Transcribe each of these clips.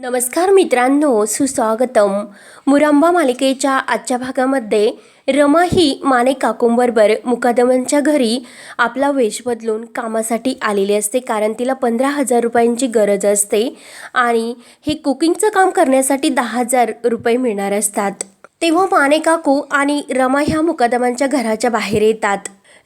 नमस्कार मित्रांनो सुस्वागतम. मुरांबा मालिकेच्या आजच्या भागामध्ये रमा ही माने काकूंबरोबर मुकादमांच्या घरी आपला वेश बदलून कामासाठी आलेली असते. कारण तिला पंधरा हजार रुपयांची गरज असते आणि हे कुकिंगचं काम करण्यासाठी दहा हजार रुपये मिळणार असतात. तेव्हा माने काकू आणि रमा ह्या मुकादमांच्या घराच्या बाहेर येतात.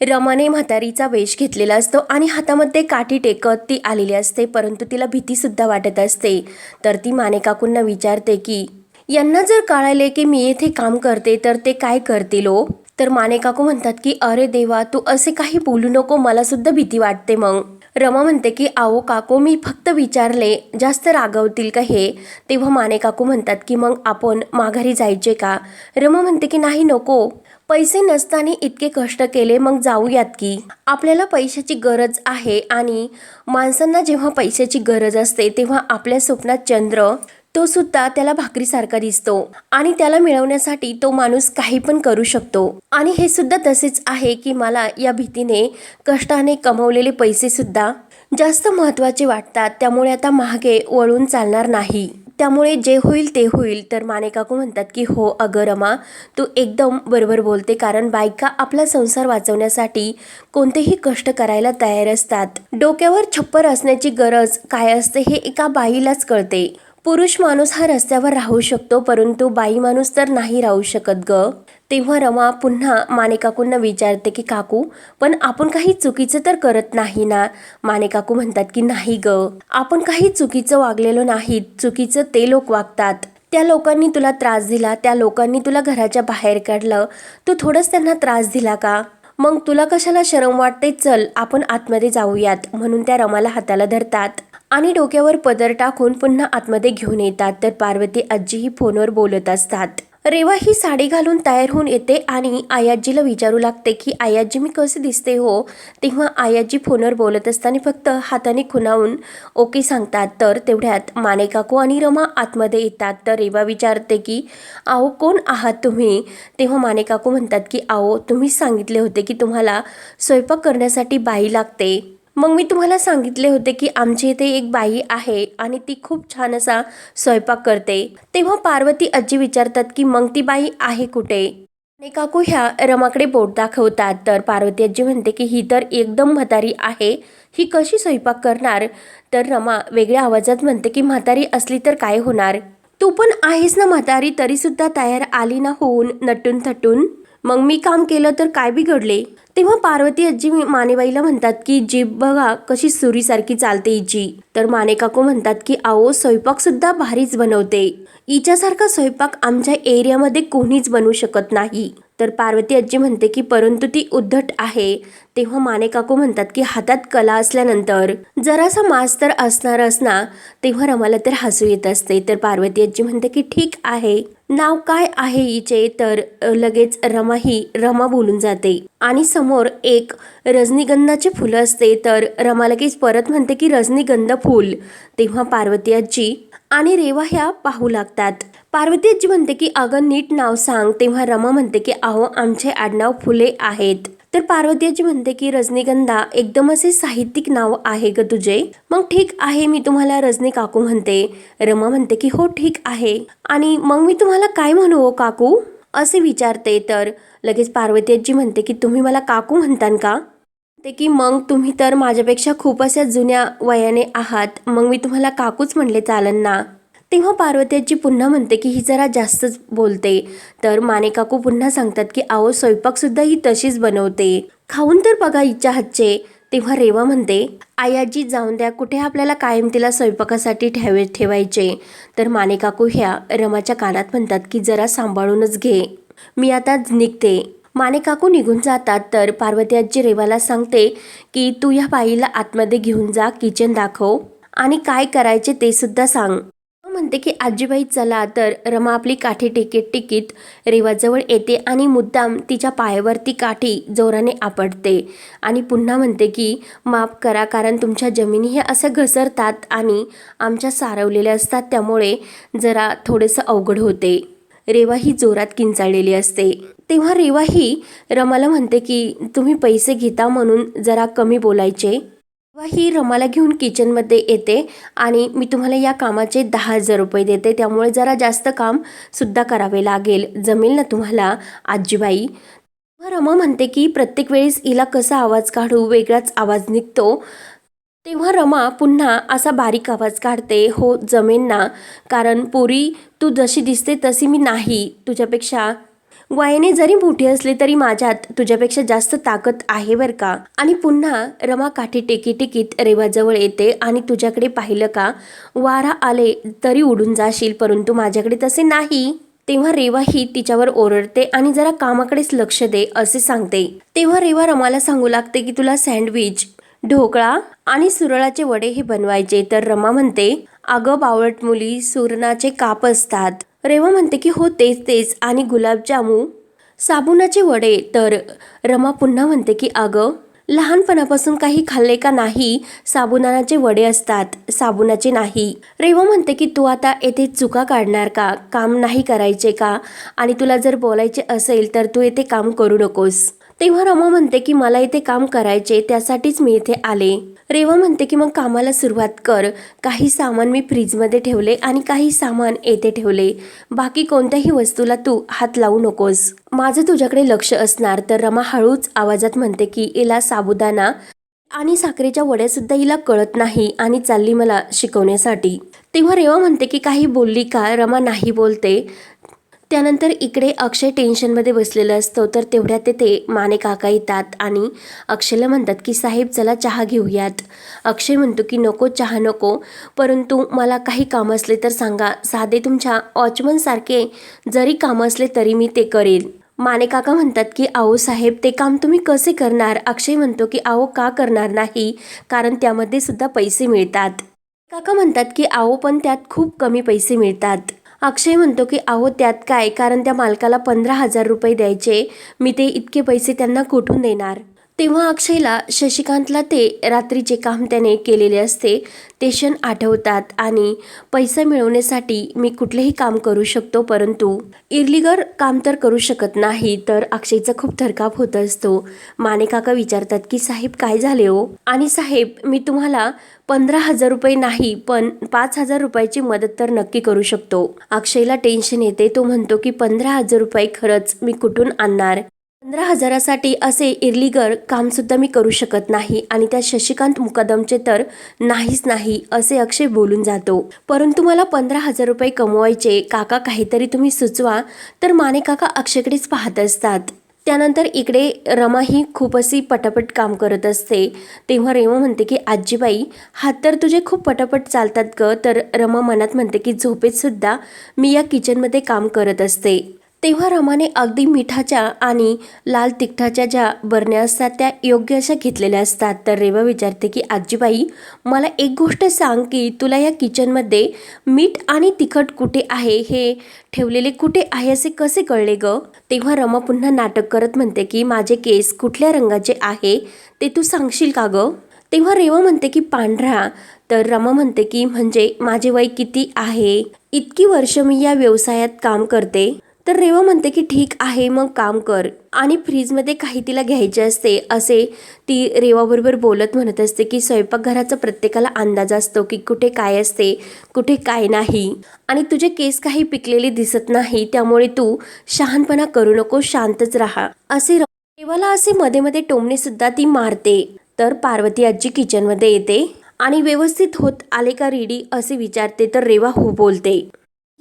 रमाने म्हातारीचा वेश घेतलेला असतो आणि हातामध्ये काठी टेकत ती आलेली असते परंतु तिला भीतीसुद्धा वाटत असते. तर ती माने काकूंना विचारते की यांना जर कळाले की मी येथे काम करते तर ते काय करतील ओ तर माने काकू म्हणतात की अरे देवा तू असे काही बोलू नको मला सुद्धा भीती वाटते मग. रमा म्हणते की आओ काकू मी फक्त विचारले जास्त रागवतील का हे? तेव्हा माने काकू म्हणतात की मग आपण माघारी जायचे का? रमा म्हणते की नाही नको. पैसे नसताना इतके कष्ट केले मग जाऊयात की. आपल्याला पैशाची गरज आहे आणि माणसांना जेव्हा पैशाची गरज असते तेव्हा आपल्या स्वप्नात चंद्र तो सुद्धा त्याला भाकरीसारखा दिसतो आणि त्याला मिळवण्यासाठी तो माणूस काही पण करू शकतो. आणि हे सुद्धा तसेच आहे की मला या भीतीने कष्टाने कमवलेले पैसे सुद्धा जास्त महत्त्वाचे वाटतात त्यामुळे आता महागे वळून चालणार नाही. त्यामुळे जे होईल ते होईल. तर माने काकू म्हणतात की हो अगं रमा तू एकदम बरोबर बोलते कारण बायका आपला संसार वाचवण्यासाठी कोणतेही कष्ट करायला तयार असतात. डोक्यावर छप्पर असण्याची गरज काय असते हे एका बाईलाच कळते. पुरुष माणूस हा रस्त्यावर राहू शकतो परंतु बाई माणूस तर नाही राहू शकत ग. तेव्हा रमा पुन्हा मानेकाकूंना विचारते की काकू पण आपण काही चुकीचं तर करत नाही ना? मानेकाकू म्हणतात की नाही ग. आपण काही चुकीचं वागलेलो नाही चुकीचं ते लोक वागतात. त्या लोकांनी तुला त्रास दिला त्या लोकांनी तुला घराच्या बाहेर काढलं. तू थोडंच त्यांना त्रास दिला का? मग तुला कशाला शरम वाटते? चल आपण आतमध्ये जाऊयात. म्हणून त्या रमाला हाताला धरतात आणि डोक्यावर पदर टाकून पुन्हा आतमध्ये घेऊन येतात. तर पार्वती आजीही फोनवर बोलत असतात. रेवा ही साडी घालून तयार होऊन येते आणि आयाजीला विचारू लागते की आयाजी मी कसे दिसते हो? तेव्हा आयाजी फोनवर बोलत असताना फक्त हाताने खुणावून ओके सांगतात. तर तेवढ्यात माने काकू आणि रमा आतमध्ये येतात. तर रेवा विचारते की आहो कोण आहात तुम्ही? तेव्हा माने काकू म्हणतात की आहो तुम्हीच सांगितले होते की तुम्हाला स्वयंपाक करण्यासाठी बाई लागते. मग मी तुम्हाला सांगितले होते की आमच्या इथे एक बाई आहे आणि ती खूप छान असा स्वयंपाक करते. तेव्हा पार्वती आजी विचारतात की मग ती बाई आहे कुठे? आणि काकू ह्या रमाकडे बोट दाखवतात. तर पार्वती आजी म्हणते की ही तर एकदम म्हातारी आहे. ही कशी स्वयंपाक करणार? तर रमा वेगळ्या आवाजात म्हणते की म्हातारी असली तर काय होणार? तू पण आहेस ना म्हातारी तरीसुद्धा तयार आली ना होऊन नटून थटून? मग मी काम केलं तर काय बिघडले? तेव्हा पार्वती आजी मानेबाईला म्हणतात की जीभ बघा कशी सुरीसारखी चालते हिची. तर माने काकू म्हणतात की आओ स्वयंपाक सुद्धा भारीच बनवते. हिच्यासारखा स्वयंपाक आमच्या एरियामध्ये कोणीच बनवू शकत नाही. तर पार्वती आजी म्हणते की परंतु ती उद्धट आहे. तेव्हा माने काकू म्हणतात की हातात कला असल्यानंतर जरासा मास तर असणारच ना. तेव्हा रमाला तर हसू येत असते. तर पार्वती आजी म्हणते की ठीक आहे. नाव काय आहे हिचे? तर लगेच रमा ही रमा बोलून जाते. आणि समोर एक रजनीगंधाचे फुलं असते. तर रमा लगेच परत म्हणते की रजनीगंध फूल. तेव्हा पार्वती आजी आणि रेवा ह्या पाहू लागतात. पार्वती आजी म्हणते की अगं नीट नाव सांग. तेव्हा रमा म्हणते की अहो आमचे आडनाव फुले आहेत. तर पार्वतीजी म्हणते की रजनीगंधा एकदम असे साहित्यिक नाव आहे ग तुझे. मग ठीक आहे मी तुम्हाला रजनी काकू म्हणते. रमा म्हणते की हो ठीक आहे. आणि मग मी तुम्हाला काय म्हणू काकू? असे विचारते. तर लगेच पार्वतीजी म्हणते की तुम्ही मला काकू म्हणतान का? ते की मग तुम्ही तर माझ्यापेक्षा खूप अशा जुन्या वयाने आहात. मग मी तुम्हाला काकूच म्हणले चालन ना. तेव्हा पार्वतीची पुन्हा म्हणते की ही जरा जास्तच बोलते. तर मानेकाकू पुन्हा सांगतात की आहो स्वयंपाकसुद्धा ही तशीच बनवते. खाऊन तर बघा हिच्या हातचे. तेव्हा रेवा म्हणते आयाजी जाऊन द्या. कुठे आपल्याला कायम तिला स्वयंपाकासाठी ठेवे ठेवायचे? तर मानेकाकू ह्या रमाच्या कानात म्हणतात की जरा सांभाळूनच घे. मी आता निघते. मानेकाकू निघून जातात. तर पार्वती आजी रेवाला सांगते की तू ह्या बाईला आतमध्ये घेऊन जा किचन दाखव आणि काय करायचे ते सुद्धा सांग. म्हणते की आजीबाई चला तर. रमा आपली काठी टिकीत टिकीत रेवाजवळ येते आणि मुद्दाम तिच्या पायावरती काठी जोराने आपटते आणि पुन्हा म्हणते की माफ करा कारण तुमच्या जमिनी हे असं घसरतात आणि आमच्या सारवलेल्या असतात त्यामुळे जरा थोडंसं अवघड होते. रेवा ही जोरात किंचाळलेली असते. तेव्हा रेवा ही रमाला म्हणते की तुम्ही पैसे घेता म्हणून जरा कमी बोलायचे. ही रमाला घेऊन किचनमध्ये येते आणि मी तुम्हाला या कामाचे दहा हजार रुपये देते. त्यामुळे जरा जास्त काम सुद्धा करावे लागेल. जमेल ना तुम्हाला आजीबाई? तेव्हा रमा म्हणते की प्रत्येक वेळेस हिला कसा आवाज काढू? वेगळाच आवाज निघतो. तेव्हा रमा पुन्हा असा बारीक आवाज काढते हो जमेन ना. कारण पोरी तू जशी दिसते तशी मी नाही. तुझ्यापेक्षा वयाने जरी मोठी असली तरी माझ्यात तुझ्यापेक्षा जास्त ताकद आहे बरं का? आणि पुन्हा रमा काठी टेकी टेकीत रेवाजवळ येते आणि तुझ्याकडे पाहिलं का? वारा आले तरी उडून जाशील परंतु माझ्याकडे तसे नाही. तेव्हा रेवा ही तिच्यावर ओरडते आणि जरा कामाकडेच लक्ष दे असे सांगते. तेव्हा रेवा रमाला सांगू लागते की तुला सँडविच ढोकळा आणि सुरळाचे वडे हे बनवायचे. तर रमा म्हणते अगं बावळट मुली सुरणाचे काप असतात. रेवा म्हणते की हो तेच तेच. आणि गुलाबजामू साबुनाचे वडे. तर रमा पुन्हा म्हणते की अगं लहानपणापासून काही खाल्ले का नाही? साबुदाणाचे वडे असतात साबुनाचे नाही. रेवा म्हणते की तू आता येथे चुका काढणार का? काम नाही करायचे का? आणि तुला जर बोलायचे असेल तर तू येथे काम करू नकोस. तेव्हा रमा म्हणते की मला इथे काम करायचे त्यासाठीच मी इथे आले. रेवा म्हणते की मग कामाला सुरुवात कर. काही सामान मी फ्रीजमध्ये ठेवले आणि काही सामान येथे ठेवले. बाकी कोणत्याही वस्तूला तू हात लावू नकोस. माझं तुझ्याकडे लक्ष असणार. तर रमा हळूच आवाजात म्हणते की इला साबुदाणा आणि साखरेच्या वड्या सुद्धा हिला कळत नाही आणि चालली मला शिकवण्यासाठी. तेव्हा रेवा म्हणते की काही बोलली का? रमा नाही बोलते. त्यानंतर इकडे अक्षय टेन्शनमध्ये बसलेलं असतो तर तेवढ्यात तेथे माने काका येतात आणि अक्षयला म्हणतात की साहेब चला चहा घेऊयात. अक्षय म्हणतो की नको चहा नको परंतु मला काही काम असले तर सांगा. साधे तुमच्या वॉचमनसारखे जरी काम असले तरी मी ते करेन. माने काका म्हणतात की आहो साहेब ते काम तुम्ही कसे करणार? अक्षय म्हणतो की आहो का करणार नाही? कारण त्यामध्ये सुद्धा पैसे मिळतात. काका म्हणतात की आहो पण त्यात खूप कमी पैसे मिळतात. अक्षय म्हणतो की अहो त्यात काय? कारण त्या मालकाला पंधरा हजार रुपये द्यायचे. मी ते इतके पैसे त्यांना कुठून देणार? तेव्हा अक्षयला शशिकांतला ते रात्रीचे काम त्याने केलेले असते ते क्षण आठवतात आणि पैसा मिळवण्यासाठी मी कुठलेही काम करू शकतो परंतु इर्लिगर काम तर करू शकत नाही तर अक्षयचा खूप थरकाप होत असतो. माने काका विचारतात की साहेब काय झाले हो? आणि साहेब मी तुम्हाला पंधरा हजार रुपये नाही पण पाच हजार रुपयाची मदत तर नक्की करू शकतो. अक्षयला टेन्शन येते तो म्हणतो की पंधरा हजार रुपये खरंच मी कुठून आणणार? पंधरा हजारासाठी असे इर्लिगर कामसुद्धा मी करू शकत नाही आणि त्या शशिकांत मुकदमचे तर नाहीच नाही असे अक्षय बोलून जातो. परंतु मला पंधरा हजार रुपये कमवायचे काका काहीतरी तुम्ही सुचवा तर माने काका अक्षयकडेच पाहत असतात. त्यानंतर इकडे रमा ही खूप अशी पटापट काम करत असते. तेव्हा रेमा म्हणते की आजीबाई हात तर तुझे खूप पटापट चालतात ग तर रमा मनात म्हणते की झोपेतसुद्धा मी या किचनमध्ये काम करत असते. तेव्हा रमाने अगदी मिठाच्या आणि लाल तिखटाच्या ज्या बरण्या असतात त्या योग्य अशा घेतलेल्या असतात. तर रेवा विचारते की आजीबाई मला एक गोष्ट सांग की तुला या किचनमध्ये मीठ आणि तिखट कुठे आहे? हे ठेवलेले कुठे आहे असे कसे कळले ग? तेव्हा रमा पुन्हा नाटक करत म्हणते की माझे केस कुठल्या रंगाचे आहे? ते तू सांगशील का ग? तेव्हा रेवा म्हणते की पांढरा. तर रमा म्हणते की म्हणजे माझे वय किती आहे? इतकी वर्ष मी या व्यवसायात काम करते. तर रेवा म्हणते की ठीक आहे मग काम कर. आणि फ्रीजमध्ये काही तिला घ्यायचे असते असे ती रेवाबरोबर बोलत म्हणत असते की स्वयंपाकघराचा प्रत्येकाला अंदाज असतो की कुठे काय असते कुठे काय नाही. आणि तुझे केस काही पिकलेले दिसत नाही त्यामुळे तू शहाणपणा करू नको शांतच राहा. असे रेवाला असे मध्ये मध्ये टोमणे सुद्धा ती मारते. तर पार्वती आजी किचनमध्ये येते आणि व्यवस्थित होत आले का रेडी असे विचारते तर रेवा हो बोलते.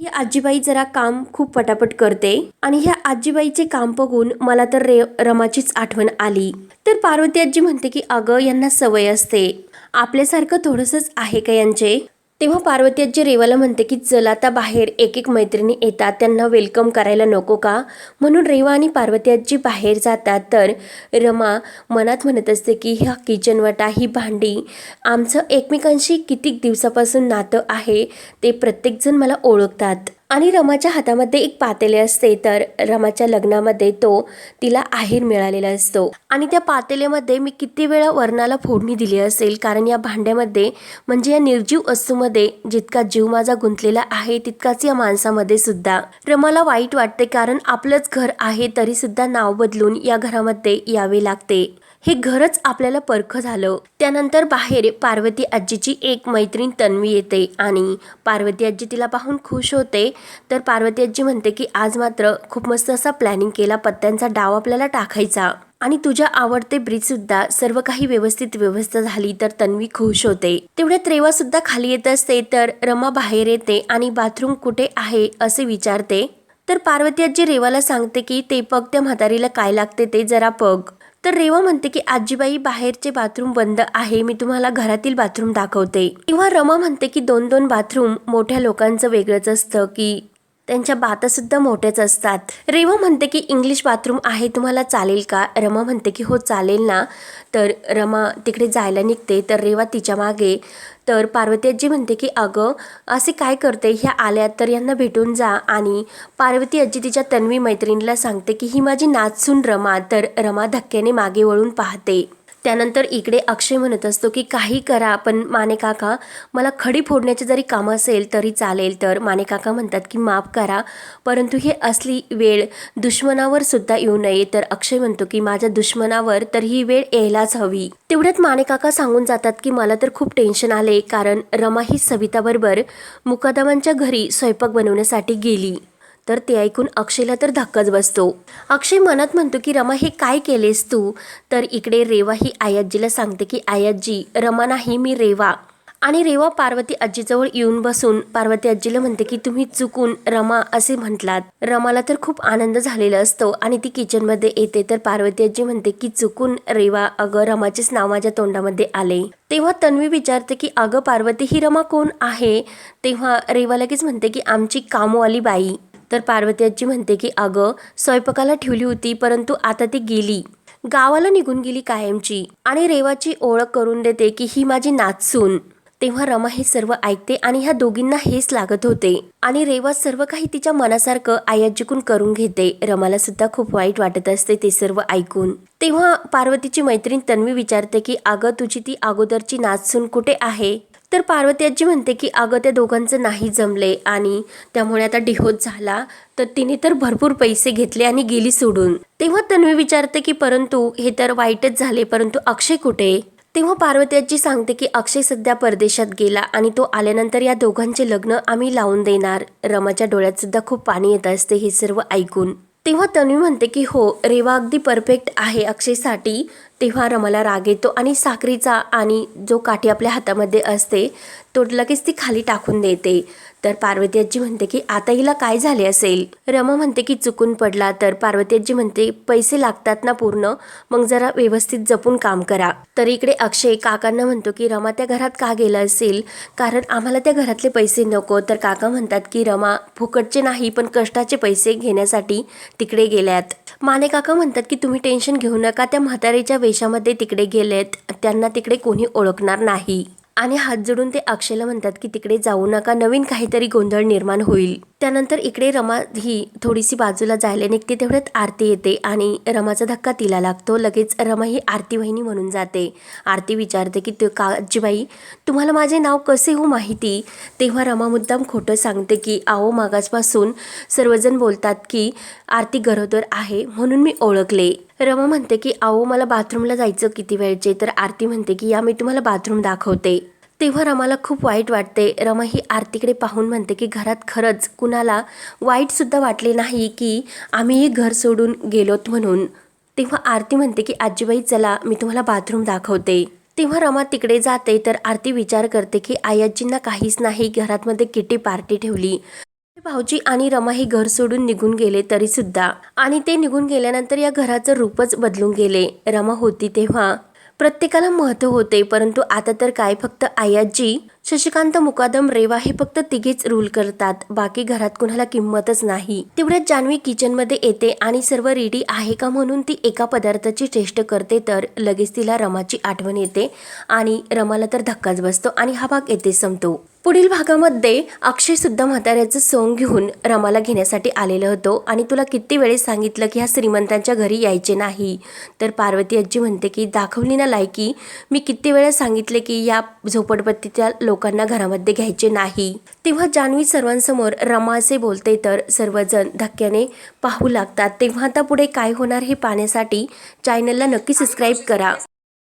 ही आजीबाई जरा काम खूप पटापट करते आणि ह्या आजीबाईचे काम बघून मला तर रे रमाचीच आठवण आली. तर पार्वती आजी म्हणते की अगं यांना सवय असते. आपल्यासारखं थोडंसंच आहे का यांचे? तेव्हा पार्वती आजी रेवाला म्हणते की चल आता बाहेर. एक एक मैत्रिणी येतात. त्यांना वेलकम करायला नको का? म्हणून रेवा आणि पार्वती आजी बाहेर जातात. तर रमा मनात म्हणत असते की ह्या किचनवटा ही भांडी. आमचं एकमेकांशी किती दिवसापासून नातं आहे ते प्रत्येकजण मला ओळखतात. आणि रमाच्या हातामध्ये एक पातेले असते तर रमाच्या लग्नामध्ये तो तिला आहेर मिळालेला असतो. आणि त्या पातेल्यामध्ये मी किती वेळा वर्णाला फोडणी दिली असेल कारण या भांड्यामध्ये म्हणजे या निर्जीव वस्तूमध्ये जितका जीव माझा गुंतलेला आहे तितकाच या माणसामध्ये सुद्धा. रमाला वाईट वाटते कारण आपलंच घर आहे तरी सुद्धा नाव बदलून या घरामध्ये यावे लागते. हे घरच आपल्याला परखं झालं. त्यानंतर बाहेर पार्वती आजीची एक मैत्रीण तन्वी येते आणि पार्वती आजी तिला पाहून खुश होते. तर पार्वती आजी म्हणते की आज मात्र खूप मस्त असा प्लॅनिंग केला पत्त्यांचा डाव आपल्याला टाकायचा. आणि तुझ्या आवडते ब्रिज सुद्धा सर्व काही व्यवस्थित व्यवस्था झाली तर तन्वी खुश होते. तेवढ्यात रेवा सुद्धा खाली येत असते तर रमा बाहेर येते आणि बाथरूम कुठे आहे असे विचारते. तर पार्वती आजी रेवाला सांगते की ते पग त्या म्हातारीला काय लागते ते जरा पग. तर रेवा म्हणते की आजीबाई बाहेरचे बाथरूम बंद आहे मी तुम्हाला घरातील बाथरूम दाखवते. किंवा रमा म्हणते की दोन दोन बाथरूम मोठ्या लोकांचं वेगळंच असतं की त्यांच्या बाता सुद्धा मोठ्याच असतात. रेवा म्हणते की इंग्लिश बाथरूम आहे तुम्हाला चालेल का? रमा म्हणते की हो चालेल ना. तर रमा तिकडे जायला निघते. तर रेवा तिच्यामागे. तर पार्वती आजी म्हणते की अगं असे काय करते? ह्या आल्यात तर यांना भेटून जा. आणि पार्वती आजी तिच्या तन्वी मैत्रिणीला सांगते की ही माझी नाचसून रमा. तर रमा धक्क्याने मागे वळून पाहते. त्यानंतर इकडे अक्षय म्हणत असतो की काही करा पण माने काका मला खडी फोडण्याचे जरी काम असेल तरी चालेल. तर माने काका म्हणतात की माफ करा परंतु हे असली वेळ दुश्मनावर सुद्धा येऊ नये. तर अक्षय म्हणतो की माझ्या दुश्मनावर तर ही वेळ यायलाच हवी. तेवढ्यात माने काका सांगून जातात की मला तर खूप टेन्शन आले कारण रमा ही सविताबरोबर मुकादमांच्या घरी स्वयंपाक बनवण्यासाठी गेली. तर ते ऐकून अक्षयला तर धक्काच बसतो. अक्षय मनात म्हणतो की रमा हे काय केलेस तू? तर इकडे रेवा ही आयाजीला सांगते की आयाजी रमा नाही मी रेवा. आणि रेवा पार्वती आजीजवळ येऊन बसून पार्वती आजीला म्हणते की तुम्ही चुकून रमा असे म्हटलात. रमाला तर खूप आनंद झालेला असतो आणि ती किचनमध्ये येते. तर पार्वती आजी म्हणते की चुकून रेवा अगं रमाचेच नाव माझ्या तोंडामध्ये आले. तेव्हा तन्वी विचारते की अगं पार्वती ही रमा कोण आहे? तेव्हा रेवा लगेच म्हणते की आमची कामवाली बाई. तर पार्वती आजी म्हणते की अगं स्वयंपाकाला ठेवली होती परंतु आता ती गेली. गावाला निघून गेली कायमची आणि रेवाची ओळख करून देते की ही माझी नाचसून तेव्हा रमा हे सर्व ऐकते आणि ह्या दोघींना हेच लागत होते आणि रेवा सर्व काही तिच्या मनासारखं आयाजीकून करून घेते. रमाला सुद्धा खूप वाईट वाटत असते ते सर्व ऐकून. तेव्हा पार्वतीची मैत्रीण तन्वी विचारते की अगं तुझी ती अगोदरची नाचसून कुठे आहे? तर पार्वती आजी म्हणते की अगं त्या दोघांचं नाही जमले आणि त्यामुळे आता डिहोत झाला. तर तिने तर भरपूर पैसे घेतले आणि गेली सोडून. तेव्हा तन्वी विचारते की परंतु हे तर वाईटच झाले. परंतु अक्षय कुठे? तेव्हा पार्वती आजी सांगते की अक्षय सध्या परदेशात गेला आणि तो आल्यानंतर या दोघांचे लग्न आम्ही लावून देणार. रमाच्या डोळ्यात सुद्धा खूप पाणी येत असते हे सर्व ऐकून. तेव्हा तन्वी म्हणते की हो रेवा अगदी परफेक्ट आहे अक्षयसाठी. तेव्हा रमाला राग येतो आणि साखरीचा आणि जो काठी आपल्या हातामध्ये असते तो लगेच ती खाली टाकून देते. तर पार्वती आजी म्हणते की आता हिला काय झाले असेल? रमा म्हणते की चुकून पडला. तर पार्वती आजी म्हणते पैसे लागतात ना पूर्ण मग जरा व्यवस्थित जपून काम करा. तर इकडे अक्षय काकांना म्हणतो की रमा त्या घरात का गेला असेल? कारण आम्हाला त्या घरातले पैसे नको. तर काका म्हणतात की रमा फुकटचे नाही पण कष्टाचे पैसे घेण्यासाठी तिकडे गेल्यात. माने काका म्हणतात की तुम्ही टेन्शन घेऊ नका त्या म्हातारीच्या वेशामध्ये तिकडे गेलेत त्यांना तिकडे कोणी ओळखणार नाही. आणि हात जोडून ते अक्षयला म्हणतात की तिकडे जाऊ नका नवीन काहीतरी गोंधळ निर्माण होईल. त्यानंतर इकडे रमा ही थोडीशी बाजूला जायला निघते तेवढ्यात आरती येते आणि रमाचा धक्का तिला लागतो. लगेच रमा ही आरती वहिनी म्हणून जाते. आरती विचारते की ते का आजीबाई तुम्हाला माझे नाव कसे हो माहिती? तेव्हा रमा मुद्दाम खोटं सांगते की आओ मागासपासून सर्वजण बोलतात की आरती गरोदर आहे म्हणून मी ओळखले. रमा म्हणते की आओ मला बाथरूमला जायचं किती वेळचे? तर आरती म्हणते की या मी तुम्हाला बाथरूम दाखवते. तेव्हा रमाला खूप वाईट वाटते. रमा ही आरतीकडे पाहून म्हणते की घरात खरंच कुणाला वाईटसुद्धा वाटले नाही की आम्ही हे घर सोडून गेलोत म्हणून. तेव्हा आरती म्हणते की आजीबाई चला मी तुम्हाला बाथरूम दाखवते. तेव्हा रमा तिकडे जाते तर आरती विचार करते की आयाजींना काहीच नाही घरातमध्ये किटी पार्टी ठेवली. भाऊजी आणि रमा हे घर सोडून निघून गेले तरी सुद्धा आणि ते निघून गेल्यानंतर या घराचं रूपच बदलून गेले. रमा होती तेव्हा. प्रत्येकाला महत्त्व होते परंतु आता तर काय फक्त आयाजी शशिकांत मुकादम रेवा हे फक्त तिघेच रूल करतात. बाकी घरात कुणाला किंमतच नाही. तेवढ्यात जान्हवी किचनमध्ये येते आणि सर्व रेडी आहे का म्हणून ती एका पदार्थाची टेस्ट करते तर लगेच तिला रमाची आठवण येते आणि रमाला तर धक्काच बसतो आणि हा भाग येथे संपतो. पुढील भागामध्ये अक्षय सुद्धा म्हाताऱ्याचं सोंग घेऊन रमाला घेण्यासाठी आलेलं होतो आणि तुला किती वेळेस सांगितलं की ह्या श्रीमंतांच्या घरी यायचे नाही. तर पार्वती आजी म्हणते की दाखवली ना लायकी. मी किती वेळेस सांगितले की या झोपडपट्टीच्या लोकांना घरामध्ये घ्यायचे नाही. तेव्हा जान्हवी सर्वांसमोर रमाचे बोलते तर सर्वजण धक्क्याने पाहू लागतात. तेव्हा आता पुढे काय होणार हे पाहण्यासाठी चॅनलला नक्की सबस्क्राईब करा.